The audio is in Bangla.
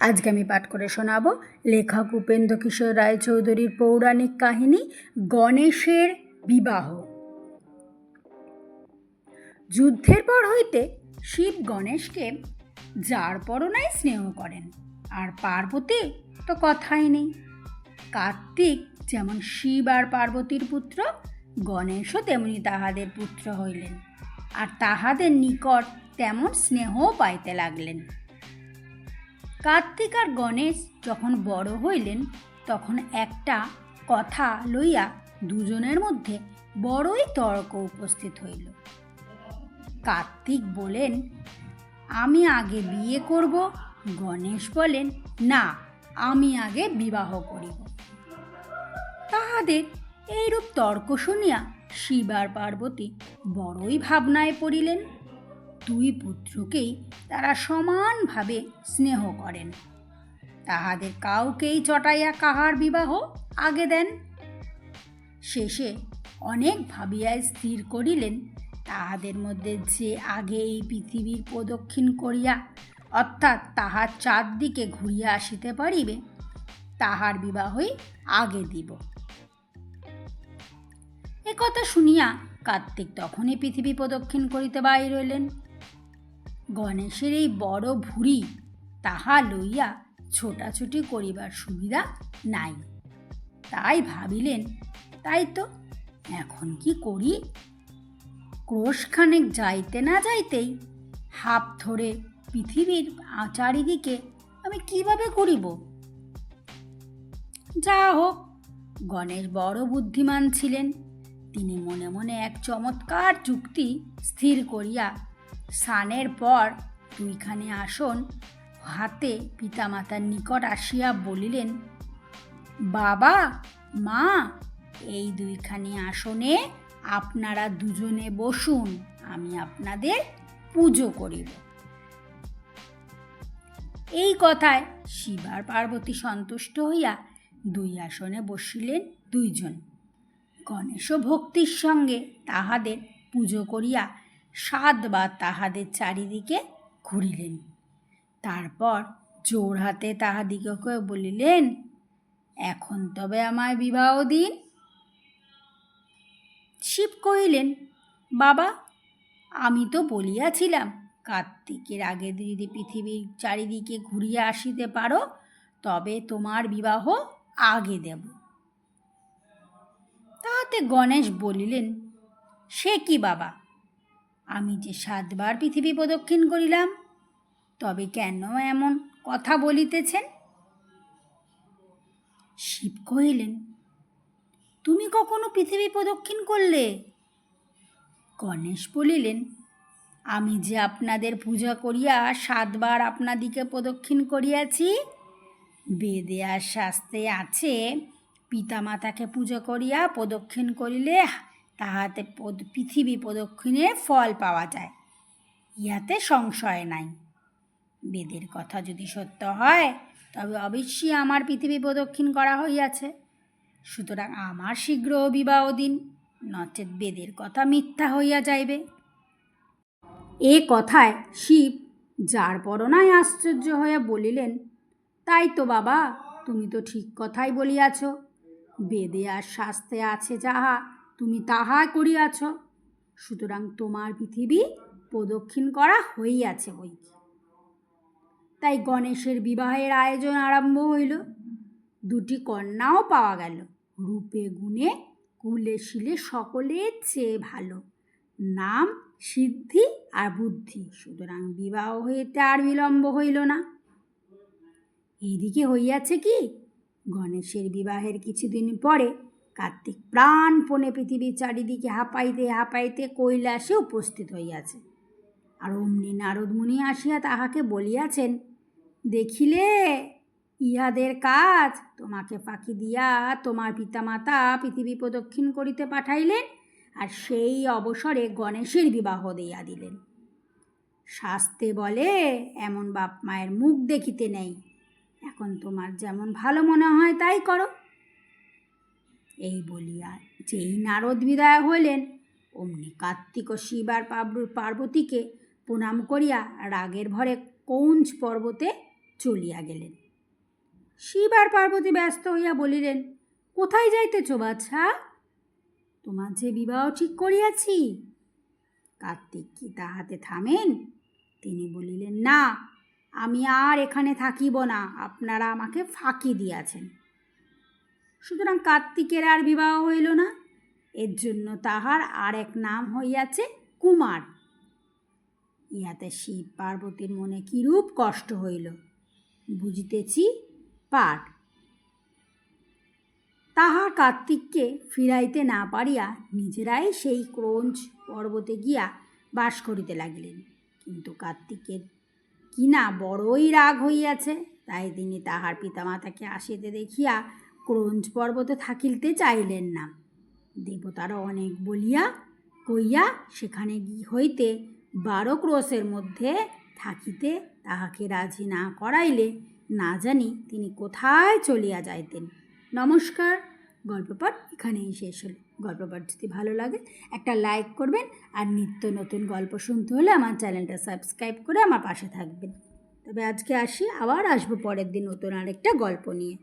আজকে আমি পাঠ করে শোনাব লেখক উপেন্দ্র কিশোর রায়চৌধুরীর পৌরাণিক কাহিনী গণেশের বিবাহ। যুদ্ধের পর হইতে শিব গণেশকে যার পরনাই স্নেহ করেন, আর পার্বতী তো কথাই নেই। কার্তিক যেমন শিব আর পার্বতীর পুত্র, গণেশও তেমনি তাহাদের পুত্র হইলেন, আর তাহাদের নিকট তেমন স্নেহও পাইতে লাগলেন। কার্তিক আর গণেশ যখন বড় হইলেন, তখন একটা কথা লইয়া দুজনের মধ্যে বড়ই তর্ক উপস্থিত হইল। কার্তিক বলেন, আমি আগে বিয়ে করব। গণেশ বলেন, না, আমি আগে বিবাহ করিব। তাহাদের এইরূপ তর্ক শুনিয়া শিব আর পার্বতী বড়ই ভাবনায় পড়িলেন। দুই পুত্রকেই তারা সমানভাবে স্নেহ করেন। তাহাদের কাউকেই চটাইয়া কাহার বিবাহ আগে দেন। শেষে অনেক ভাবিয়া স্থির করিলেন, তাহাদের মধ্যে যে আগে এই পৃথিবীর প্রদক্ষিণ করিয়া অর্থাৎ তাহার চারদিকে ঘুরিয়া আসিতে পারিবে, তাহার বিবাহই আগে দিব। এ কথা শুনিয়া কার্তিক তখনই পৃথিবী প্রদক্ষিণ করিতে বাহির হইলেন। গণেশের এই বড় ভুঁড়ি তাহা লইয়া ছোটাছুটি করিবার সুবিধা নাই। তাই ভাবিলেন, তাই তো, এখন কি করি? ক্রোশখানেক যাইতে না যাইতেই হাপ ধরে পৃথিবীর চারিদিকে আমি কীভাবে করিব? যা হোক গণেশ বড় বুদ্ধিমান ছিলেন। তিনি মনে মনে এক চমৎকার যুক্তি স্থির করিয়া স্নানের পর দুইখানি আসন হাতে পিতামাতার নিকট আসিয়া বলিলেন, বাবা, মা, এই দুইখানি আসনে আপনারা দুজনে বসুন, আমি আপনাদের পুজো করিব এই কথায় শিব আর পার্বতী সন্তুষ্ট হইয়া দুই আসনে বসিলেন দুইজন। গণেশ ভক্তির সঙ্গে তাহাদের পুজো করিয়া সাতবার তাহাদের চারিদিকে ঘুরিলেন। তারপর জোর হাতে তাহাদিগকে বলিলেন, এখন তবে আমায় বিবাহ দিন। শিব কহিলেন, বাবা, আমি তো বলিয়াছিলাম, কার্তিকের আগে যদি পৃথিবীর চারিদিকে ঘুরিয়া আসিতে পারো, তবে তোমার বিবাহ আগে দেব। তাহাতে গণেশ বলিলেন, সে কি বাবা? আমি যে সাতবার পৃথিবী প্রদক্ষিণ করিলাম, তবে কেন এমন কথা বলিতেছেন? শিব কহিলেন, তুমি কখনো পৃথিবী প্রদক্ষিণ করলে? গণেশ বলিলেন, আমি যে আপনাদের পূজা করিয়া সাতবার আপনাদিকে প্রদক্ষিণ করিয়াছি, বেদে আর শাস্ত্রে আছে, পিতামাতাকে পূজা করিয়া প্রদক্ষিণ করিলে তাহাতে পৃথিবী প্রদক্ষিণের ফল পাওয়া যায়। ইহাতে সংশয় নাই। বেদের কথা যদি সত্য হয়, তবে অবশ্যই আমার পৃথিবী প্রদক্ষিণ করা হইয়াছে। সুতরাং আমার শীঘ্র বিবাহ দিন, নচেত বেদের কথা মিথ্যা হইয়া যাইবে। এ কথায় শিব, যার পরনায় আশ্চর্য হইয়া বলিলেন, তাই তো বাবা, তুমি তো ঠিক কথাই বলিয়াছ। বেদে আর শাস্তে আছে যাহা তুমি তাহা করিয়াছ। সুতরাং তোমার পৃথিবী প্রদক্ষিণ করা হইয়াছে বই তাই গণেশের বিবাহের আয়োজন আরম্ভ হইল। দুটি কন্যাও পাওয়া গেল। রূপে, গুণে, কুলে, শিলে সকলের চেয়ে ভালো। নাম, সিদ্ধি আর বুদ্ধি। সুতরাং বিবাহ হইতে আর বিলম্ব হইল না। এইদিকে হইয়াছে কি? গণেশের বিবাহের কিছুদিন পরে কার্তিক প্রাণপণে পৃথিবীর চারিদিকে হাঁপাইতে হাঁপাইতে কৈলাসে উপস্থিত হইয়াছে। আর অমনি নারদমুনি আসিয়া তাহাকে বলিয়াছেন, দেখিলে, ইহাদের কাজ তোমাকে ফাঁকি দিয়া তোমার পিতামাতা পৃথিবী প্রদক্ষিণ করিতে পাঠাইলেন আর সেই অবসরে গণেশের বিবাহ দিয়া দিলেন। শাস্তে বলে, এমন বাপ মায়ের মুখ দেখিতে নেই। এখন তোমার যেমন ভালো মনে হয় তাই করো। এই বলিয়া যেই নারদ বিদায় হইলেন, অমনি কার্তিক ও শিব আর পার্বতীকে প্রণাম করিয়া রাগের ভরে কৌঞ্জ পর্বতে চলিয়া গেলেন। শিব আর পার্বতী ব্যস্ত হইয়া বলিলেন, কোথায় যাইতেছ বাছা? তোমার যে বিবাহ ঠিক করিয়াছি। কার্তিক কি তাহাতে থামেন? তিনি বলিলেন, না, আমি আর এখানে থাকিব না, আপনারা আমাকে ফাঁকি দিয়াছেন। সুতরাং কার্তিকের আর বিবাহ হইল না। এর জন্য তাহার আর এক নাম হইয়াছে কুমার। ইহাতে শিব পার্বতীর মনে কিরূপ কষ্ট হইল, বুঝিতেছি পাঠ। তাহা কার্তিককে ফিরাইতে না পারিয়া নিজেরাই সেই ক্রঞ্চ পর্বতে গিয়া বাস করিতে লাগিলেন। কিন্তু কার্তিকের কিনা বড়ই রাগ হইয়াছে, তাই তিনি তাহার পিতামাতাকে আসিতে দেখিয়া ক্রঞ্চ পর্বতে থাকিতে চাইলেন না। দেবতারা অনেক বলিয়া কইয়া সেখানে হইতে বারো ক্রোশের মধ্যে থাকিতে তাহাকে রাজি না করাইলে না জানি তিনি কোথায় চলিয়া যাইতেন। নমস্কার, গল্পপাঠ এখানেই শেষ হলো। গল্পপাঠ যদি ভালো লাগে একটা লাইক করবেন আর নিত্য নতুন গল্প শুনতে হলে আমার চ্যানেলটা সাবস্ক্রাইব করে আমার পাশে থাকবেন। তবে আজকে আসি, আবার আসব পরের দিন নতুন আরেকটা গল্প নিয়ে।